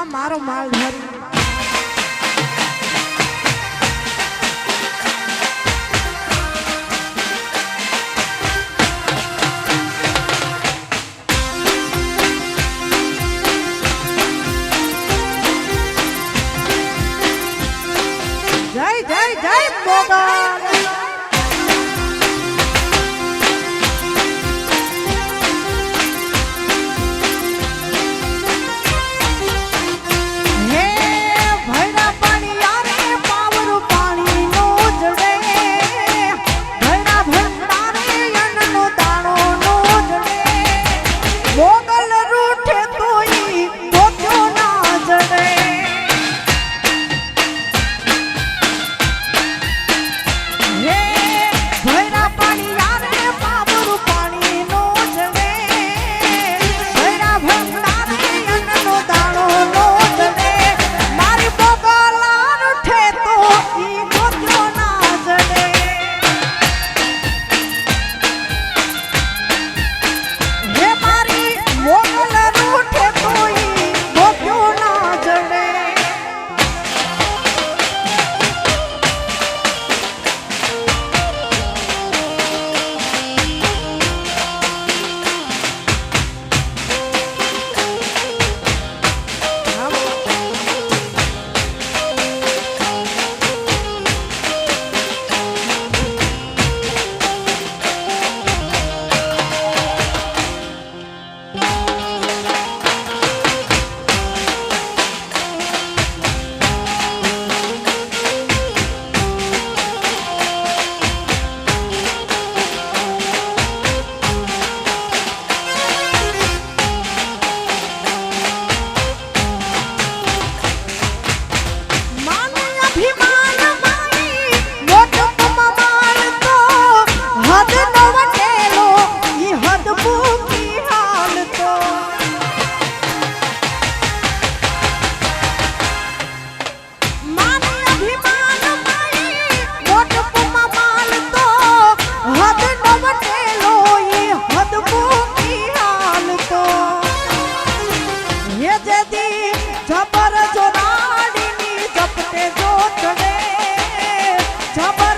આ મારો માલ ધરી. જય જય જય મોગા Top